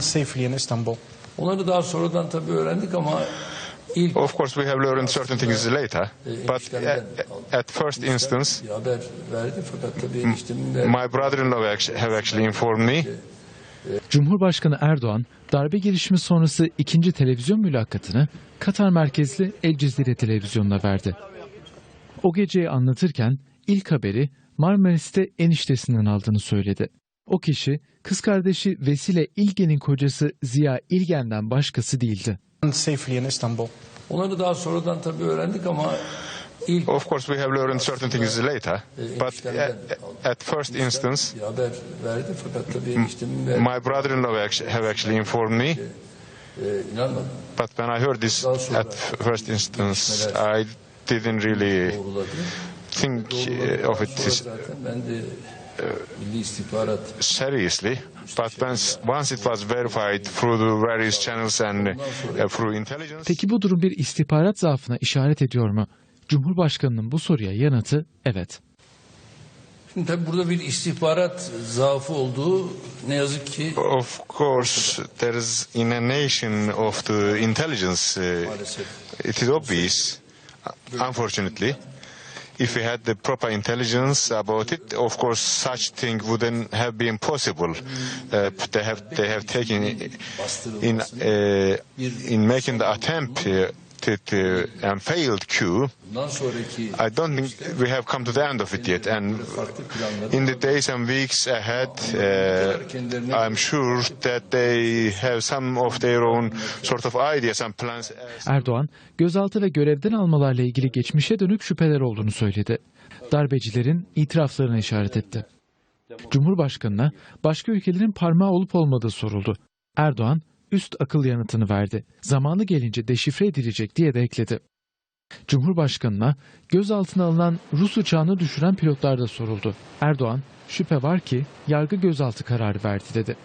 safely in Istanbul. Onları daha sonradan tabii öğrendik ama ilk Of course, we have learned certain things later, e, but eniştemden at, at first instance, bir haber verdi fakat tabii eniştemin de my brother-in-law have actually informed me Cumhurbaşkanı Erdoğan, darbe girişimi sonrası ikinci televizyon mülakatını Katar merkezli El Cezire televizyonuna verdi. O geceyi anlatırken ilk haberi Marmaris'te eniştesinden aldığını söyledi. O kişi kız kardeşi Vesile İlgen'in kocası Ziya İlgen'den başkası değildi. Safely in Istanbul. onları daha sonradan tabii öğrendik ama ilk Of course, we have learned certain things later, e, but at, at first instance, bir haber verdi fakat tabii eniştemin my brother-in-law actu- have actually informed me. e, inanmadım. But when I heard this at first instance, I didn't really Doğruladı. think Doğruladı. uh, of it Sonra zaten ben de seriously. But when, once it was verified through the various channels and uh, through intelligence, Peki bu durum bir istihbarat zaafına işaret ediyor mu? Cumhurbaşkanının bu soruya yanıtı evet. Şimdi tabii burada bir istihbarat zaafı olduğu ne yazık ki of course, there is in a nation of the intelligence. Uh, maalesef it is obvious, unfortunately. If we had the proper intelligence about it, of course, such thing wouldn't have been possible. Uh, they have they have taken in uh, in making the attempt uh, to, to and failed coup. I don't think we have come to the end of it yet, and in the days and weeks ahead, uh, I'm sure that they have some of their own sort of ideas and plans. Erdoğan, gözaltı ve görevden almalarla ilgili geçmişe dönük şüpheler olduğunu söyledi. Darbecilerin itiraflarına işaret etti. Cumhurbaşkanına başka ülkelerin parmağı olup olmadığı soruldu. Erdoğan, üst akıl yanıtını verdi. Zamanı gelince deşifre edilecek diye de ekledi. Cumhurbaşkanına gözaltına alınan Rus uçağını düşüren pilotlar da soruldu. Erdoğan, şüphe var ki yargı gözaltı kararı verdi dedi.